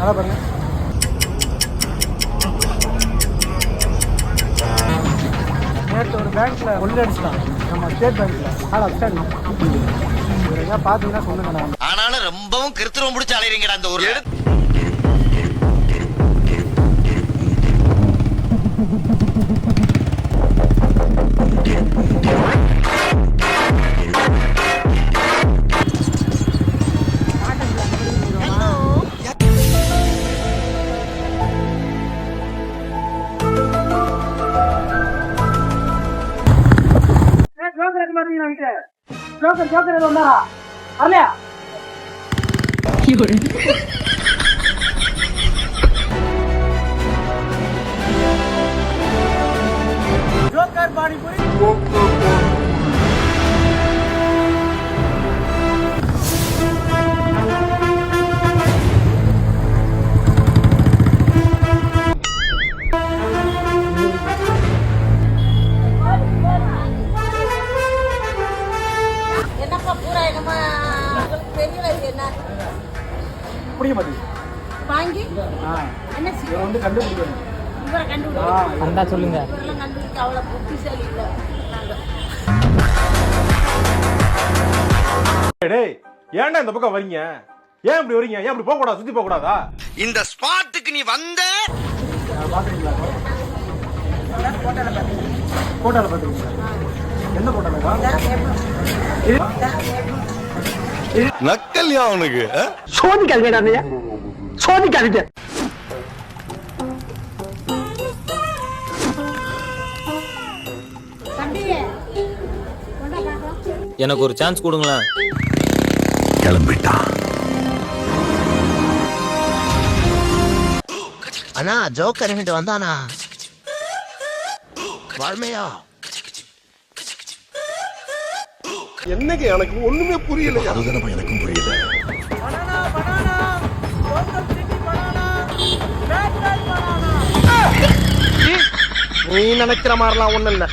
நல்லா பாருங்க. நேற்று ஒரு பேங்க்ல கொள்ளை அடிச்சிட்டான். நம்ம ஸ்டேட் பேங்க்ல ஆள் அப்சண்ட் பார்த்தீங்கன்னா சொல்லுங்க நான். ஆனாலும் ரொம்பவும் கிருத்துவம் பிடிச்சி அலைறீங்கடா அந்த ஒரு ஜோக்கர் எது மாதிரி வீட்டு ஜோக்கர் ஜோக்கர் எது வந்தாரா வரலையா ஜோக்கர் பிடிக்க மாட்டேங்குது வாங்கி என்ன வந்து கண்டுபிடிக்கணும். இவரை வந்தா சொல்லுங்க. இவரெல்லாம் கண்டுபிடிக்க அவ்வளோ புத்திசாலி இல்லை. நாங்க. டேய் ஏன்டா இந்த பக்கம் வரீங்க? ஏன் இப்படி வரீங்க? ஏன் இப்படி போக கூடாது சுத்தி போக கூடாதா இந்த ஸ்பாட்டுக்கு நீ வந்த ஃபோட்டோவில் பார்த்துருக்கீங்களா எந்த ஃபோட்டோலக்கா நக்கல்யா அவனுக்கு சோதிக்காதீங்க சோதிக்காதீங்க எனக்கு ஒரு சான்ஸ் கொடுங்களேன். அண்ணா ஜோக்கர் வந்தானா? வாழ்மையா என்னங்க எனக்கு ஒண்ணுமே புரியல அதுதானப்பா எனக்கும் புரியல நீ நினைக்கிற மாதிரிலாம் ஒண்ணும் இல்ல.